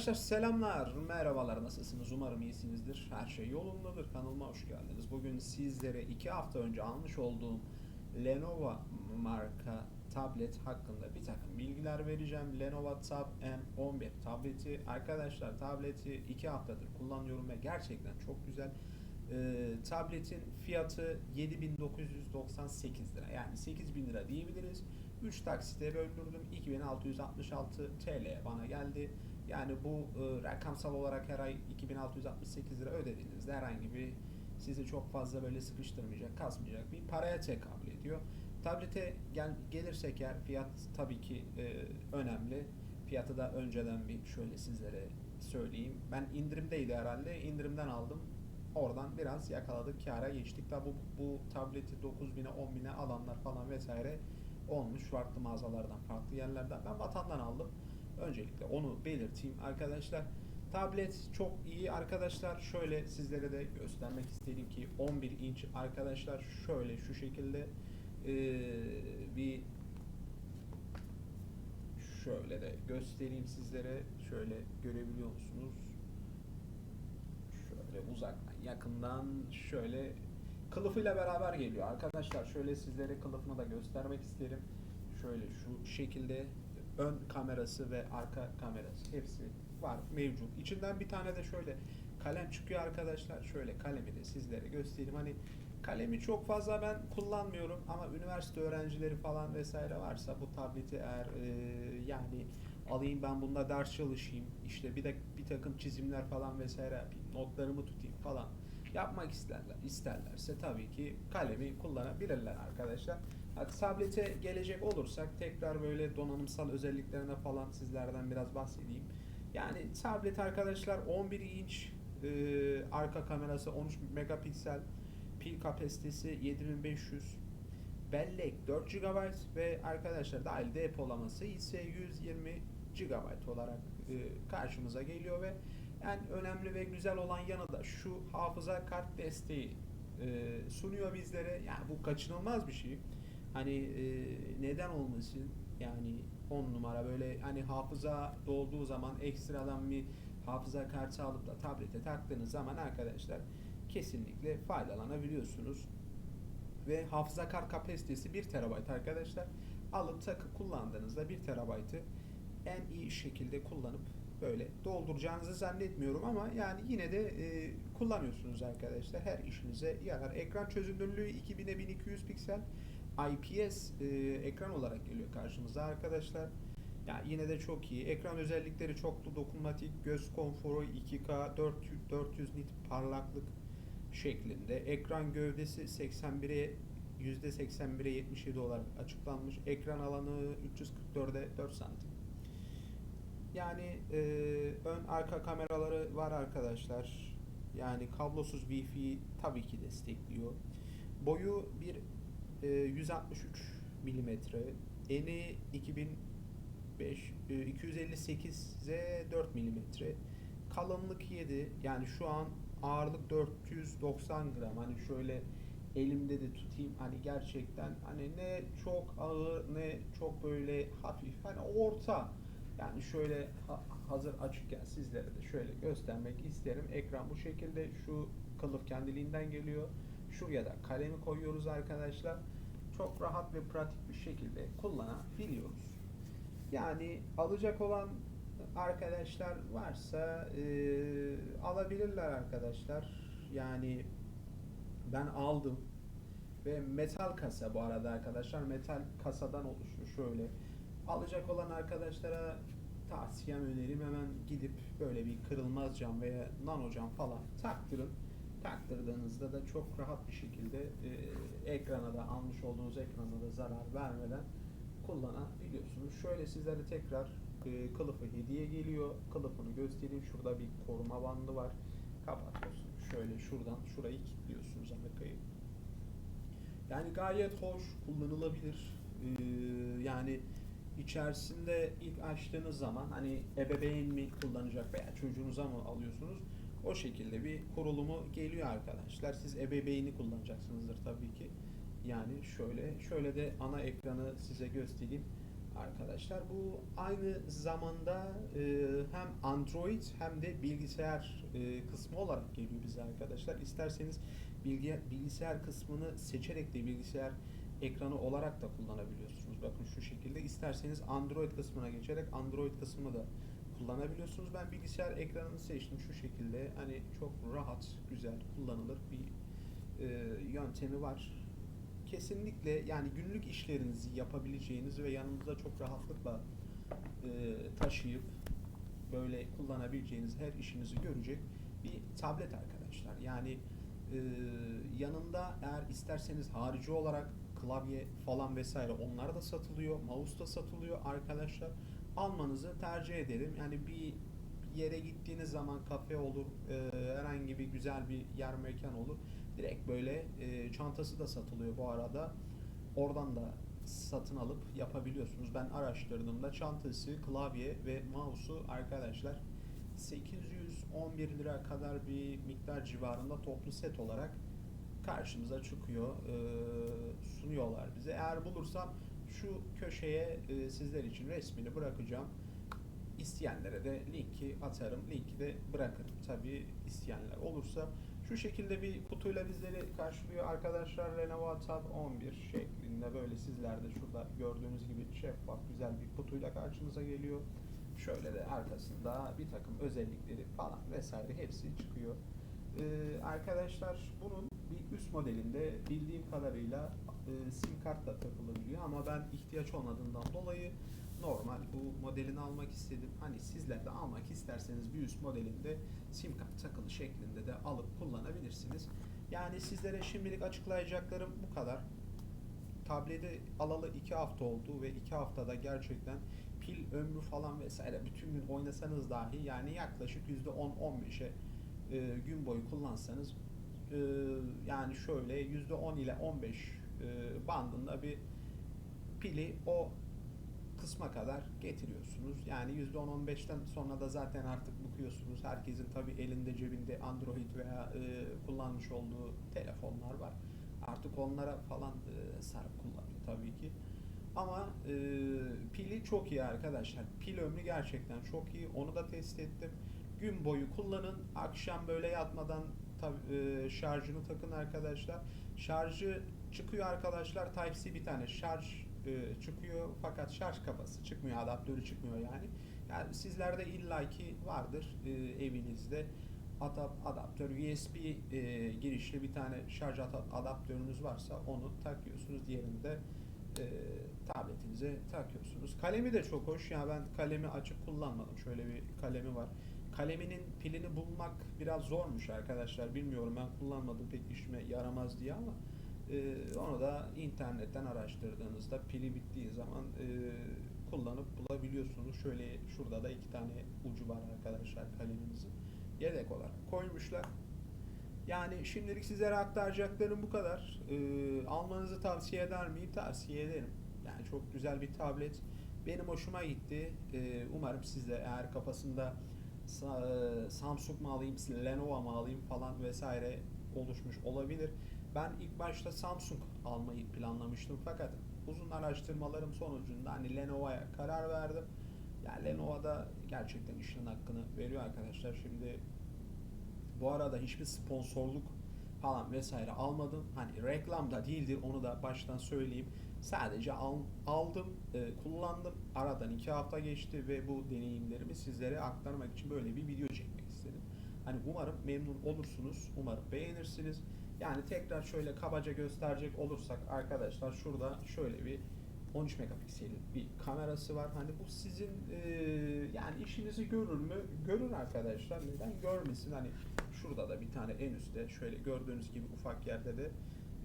Arkadaşlar selamlar, merhabalar, nasılsınız? Umarım iyisinizdir. Her şey yolundadır. Kanalıma hoş geldiniz. Bugün sizlere iki hafta önce almış olduğum Lenovo marka tablet hakkında bir takım bilgiler vereceğim. Lenovo Tab M11 tableti. Arkadaşlar tableti iki haftadır kullanıyorum ve gerçekten çok güzel. Ee, tabletin fiyatı 7998 lira yani 8000 lira diyebiliriz. 3 taksite böldürdüm 2666 TL bana geldi. Yani bu e, rakamsal olarak her ay 2668 lira ödediğinizde herhangi bir sizi çok fazla böyle sıkıştırmayacak, kasmayacak bir paraya tekabül ediyor. Tablete gel, gelirsek eğer fiyat tabii ki e, önemli. Fiyatı da önceden bir şöyle sizlere söyleyeyim. Ben indirimdeydi herhalde. indirimden aldım. Oradan biraz yakaladık, kâra geçtik. Tabi bu, bu tableti 9000'e 10.000'e alanlar falan vesaire olmuş farklı mağazalardan, farklı yerlerden. Ben vatandan aldım. Öncelikle onu belirteyim arkadaşlar. Tablet çok iyi arkadaşlar. Şöyle sizlere de göstermek istedim ki 11 inç arkadaşlar şöyle şu şekilde eee, bir şöyle de göstereyim sizlere. Şöyle görebiliyor musunuz? Şöyle uzaktan, yakından şöyle kılıfıyla beraber geliyor. Arkadaşlar şöyle sizlere kılıfını da göstermek isterim. Şöyle şu şekilde ön kamerası ve arka kamerası hepsi var mevcut. İçinden bir tane de şöyle kalem çıkıyor arkadaşlar. Şöyle kalemi de sizlere göstereyim. Hani kalemi çok fazla ben kullanmıyorum ama üniversite öğrencileri falan vesaire varsa bu tableti eğer e, yani alayım ben bunda ders çalışayım işte bir de bir takım çizimler falan vesaire yapayım notlarımı tutayım falan yapmak isterler isterlerse tabii ki kalemi kullanabilirler arkadaşlar. Tablete gelecek olursak tekrar böyle donanımsal özelliklerine falan sizlerden biraz bahsedeyim. Yani tablet arkadaşlar 11 inç e, arka kamerası 13 megapiksel pil kapasitesi 7500 bellek 4 GB ve arkadaşlar dahil depolaması ise 120 GB olarak e, karşımıza geliyor ve en önemli ve güzel olan yanı da şu hafıza kart desteği e, sunuyor bizlere. Yani bu kaçınılmaz bir şey. Hani e, neden olmasın? Yani 10 numara böyle hani hafıza dolduğu zaman ekstradan bir hafıza kartı alıp da tablete taktığınız zaman arkadaşlar kesinlikle faydalanabiliyorsunuz. Ve hafıza kart kapasitesi 1 TB arkadaşlar. Alıp takıp kullandığınızda 1 TB'ı en iyi şekilde kullanıp böyle dolduracağınızı zannetmiyorum ama yani yine de e, kullanıyorsunuz arkadaşlar. Her işinize yarar. Ekran çözünürlüğü 2000'e 1200 piksel. IPS e, ekran olarak geliyor karşımıza arkadaşlar. Yani yine de çok iyi. Ekran özellikleri çoklu dokunmatik, göz konforu 2K 400, 400 nit parlaklık şeklinde. Ekran gövdesi 81'e %81'e 77 olarak açıklanmış. Ekran alanı 344'e 4 santim. Yani e, ön arka kameraları var arkadaşlar. Yani kablosuz Wi-Fi tabii ki destekliyor. Boyu bir e, 163 milimetre. Eni 2005 e, 258'e 4 milimetre. Kalınlık 7. Yani şu an ağırlık 490 gram. Hani şöyle elimde de tutayım. Hani gerçekten hani ne çok ağır ne çok böyle hafif. Hani orta. Yani şöyle ha- hazır açıkken sizlere de şöyle göstermek isterim. Ekran bu şekilde şu kılıf kendiliğinden geliyor. Şuraya da kalemi koyuyoruz arkadaşlar. Çok rahat ve pratik bir şekilde kullanabiliyoruz. Yani alacak olan arkadaşlar varsa e, alabilirler arkadaşlar. Yani ben aldım ve metal kasa bu arada arkadaşlar metal kasadan oluşuyor şöyle. Alacak olan arkadaşlara tavsiyem önerim hemen gidip böyle bir kırılmaz cam veya nano cam falan taktırın. Taktırdığınızda da çok rahat bir şekilde e, ekrana da almış olduğunuz ekrana da zarar vermeden kullanabiliyorsunuz. Şöyle sizlere tekrar e, kılıfı hediye geliyor. Kılıfını göstereyim. Şurada bir koruma bandı var. Kapatıyorsunuz. Şöyle şuradan şurayı kilitliyorsunuz Amerika'yı. Yani gayet hoş, kullanılabilir. Ee, yani içerisinde ilk açtığınız zaman hani ebeveyn mi kullanacak veya çocuğunuza mı alıyorsunuz? O şekilde bir kurulumu geliyor arkadaşlar. Siz ebeveyni kullanacaksınızdır tabii ki. Yani şöyle şöyle de ana ekranı size göstereyim. arkadaşlar. Bu aynı zamanda e, hem Android hem de bilgisayar e, kısmı olarak geliyor bize arkadaşlar. İsterseniz bilgi, bilgisayar kısmını seçerek de bilgisayar ekranı olarak da kullanabiliyorsunuz. Bakın şu şekilde. İsterseniz Android kısmına geçerek Android kısmını da kullanabiliyorsunuz. Ben bilgisayar ekranını seçtim şu şekilde. Hani çok rahat, güzel, kullanılır bir e, yöntemi var. Kesinlikle yani günlük işlerinizi yapabileceğiniz ve yanınızda çok rahatlıkla e, taşıyıp böyle kullanabileceğiniz her işinizi görecek bir tablet arkadaşlar. Yani e, yanında eğer isterseniz harici olarak klavye falan vesaire onlar da satılıyor. Mouse da satılıyor arkadaşlar. Almanızı tercih ederim. Yani bir yere gittiğiniz zaman kafe olur, e, herhangi bir güzel bir yer mekan olur. Direkt böyle e, çantası da satılıyor bu arada. Oradan da satın alıp yapabiliyorsunuz. Ben araştırdığımda çantası, klavye ve mouse'u arkadaşlar 811 lira kadar bir miktar civarında toplu set olarak karşımıza çıkıyor. e, sunuyorlar bize. Eğer bulursam şu köşeye e, sizler için resmini bırakacağım. İsteyenlere de linki atarım. Linki de bırakırım. Tabii isteyenler olursa şu şekilde bir kutuyla bizleri karşılıyor arkadaşlar. Lenovo Tab 11 şeklinde böyle sizler de şurada gördüğünüz gibi şeffaf güzel bir kutuyla karşınıza geliyor. Şöyle de arkasında bir takım özellikleri falan vesaire hepsi çıkıyor. Ee, arkadaşlar bunun bir üst modelinde bildiğim kadarıyla e, sim kart da takılabiliyor ama ben ihtiyaç olmadığından dolayı normal bu modelini almak istedim. Hani sizler de almak isterseniz bir üst modelinde sim kart takılı şeklinde de alıp kullanabilirsiniz. Yani sizlere şimdilik açıklayacaklarım bu kadar. Tableti alalı 2 hafta oldu ve 2 haftada gerçekten pil ömrü falan vesaire bütün gün oynasanız dahi yani yaklaşık %10-15'e e, gün boyu kullansanız e, yani şöyle %10 ile 15 e, bandında bir pili o kısma kadar getiriyorsunuz. Yani %10-15'ten sonra da zaten artık bıkıyorsunuz. Herkesin tabi elinde cebinde Android veya e, kullanmış olduğu telefonlar var. Artık onlara falan e, sarıp kullanıyor tabii ki. Ama e, pili çok iyi arkadaşlar. Pil ömrü gerçekten çok iyi. Onu da test ettim. Gün boyu kullanın. Akşam böyle yatmadan tabii, e, şarjını takın arkadaşlar. Şarjı çıkıyor arkadaşlar. Type-C bir tane şarj e, çıkıyor fakat şarj kafası çıkmıyor, adaptörü çıkmıyor yani. Yani sizlerde illaki vardır e, evinizde adap, adaptör USB e, girişli bir tane şarj ada- adaptörünüz varsa onu takıyorsunuz. Diğerini de e, tabletinize takıyorsunuz. Kalemi de çok hoş. Ya ben kalemi açıp kullanmadım. Şöyle bir kalemi var. Kaleminin pilini bulmak biraz zormuş arkadaşlar. Bilmiyorum ben kullanmadım pek işime yaramaz diye ama ee, onu da internetten araştırdığınızda pili bittiği zaman e, kullanıp bulabiliyorsunuz. Şöyle şurada da iki tane ucu var arkadaşlar kalemimizin. Yedek olarak koymuşlar. Yani şimdilik sizlere aktaracaklarım bu kadar. Ee, almanızı tavsiye eder miyim? Tavsiye ederim. Yani çok güzel bir tablet. Benim hoşuma gitti. Ee, umarım siz de eğer kafasında Sa- e, Samsung mu alayım, Lenovo mu alayım falan vesaire oluşmuş olabilir. Ben ilk başta Samsung almayı planlamıştım fakat uzun araştırmalarım sonucunda hani Lenovo'ya karar verdim. Yani Lenovo'da gerçekten işin hakkını veriyor arkadaşlar. Şimdi bu arada hiçbir sponsorluk falan vesaire almadım. Hani reklam da değildir onu da baştan söyleyeyim. Sadece al, aldım, e, kullandım. Aradan iki hafta geçti ve bu deneyimlerimi sizlere aktarmak için böyle bir video çekmek istedim. Hani umarım memnun olursunuz, umarım beğenirsiniz. Yani tekrar şöyle kabaca gösterecek olursak arkadaşlar şurada şöyle bir 13 megapiksellik bir kamerası var. Hani bu sizin e, yani işinizi görür mü? Görür arkadaşlar. Neden görmesin? Hani şurada da bir tane en üstte şöyle gördüğünüz gibi ufak yerde de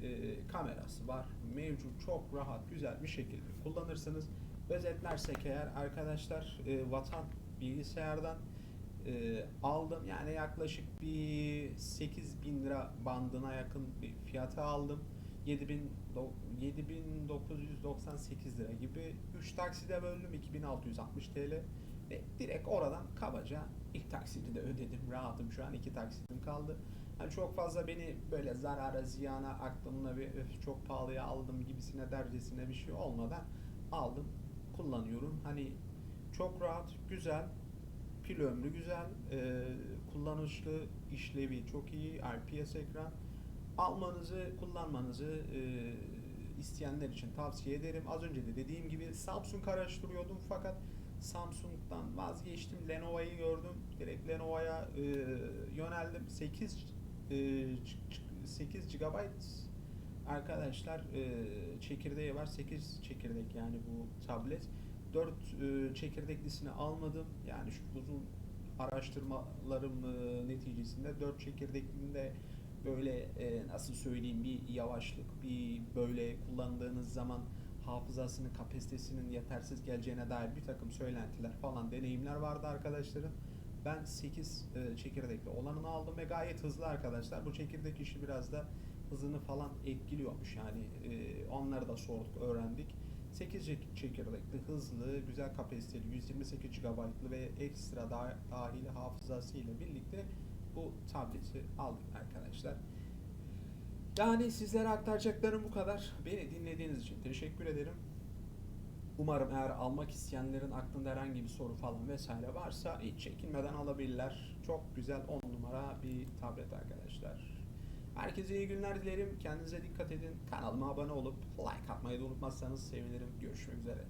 e, kamerası var. Mevcut çok rahat güzel bir şekilde kullanırsınız. Özetlersek eğer arkadaşlar e, Vatan bilgisayardan e, aldım. Yani yaklaşık bir 8 bin lira bandına yakın bir fiyata aldım. 7000 do- 7998 lira gibi 3 takside böldüm 2660 TL ve direkt oradan kabaca ilk taksiti de ödedim rahatım şu an iki taksitim kaldı hani çok fazla beni böyle zarara ziyana aklımla bir "Öf, çok pahalıya aldım gibisine dercesine bir şey olmadan aldım kullanıyorum. Hani çok rahat, güzel, pil ömrü güzel, e, kullanışlı, işlevi çok iyi, IPS ekran. Almanızı, kullanmanızı e, isteyenler için tavsiye ederim. Az önce de dediğim gibi Samsung araştırıyordum fakat Samsung'dan vazgeçtim. Lenovo'yu gördüm. Direkt Lenovo'ya e, yöneldim. 8 e, ç- ç- 8 GB arkadaşlar e, çekirdeği var. 8 çekirdek yani bu tablet. 4 e, çekirdeklisini almadım. Yani şu uzun araştırmalarım e, neticesinde 4 çekirdeklinde böyle e, nasıl söyleyeyim bir yavaşlık, bir böyle kullandığınız zaman hafızasının kapasitesinin yetersiz geleceğine dair bir takım söylentiler falan deneyimler vardı arkadaşların. Ben 8 e, çekirdekli olanını aldım ve gayet hızlı arkadaşlar. Bu çekirdek işi biraz da hızını falan etkiliyormuş yani e, onları da sorduk öğrendik. 8 çek- çekirdekli hızlı güzel kapasiteli 128 GB'lı ve ekstra da, dahili hafızası ile birlikte bu tableti aldım arkadaşlar. Yani sizlere aktaracaklarım bu kadar. Beni dinlediğiniz için teşekkür ederim. Umarım eğer almak isteyenlerin aklında herhangi bir soru falan vesaire varsa hiç çekinmeden alabilirler. Çok güzel 10 numara bir tablet arkadaşlar. Herkese iyi günler dilerim. Kendinize dikkat edin. Kanalıma abone olup like atmayı da unutmazsanız sevinirim. Görüşmek üzere.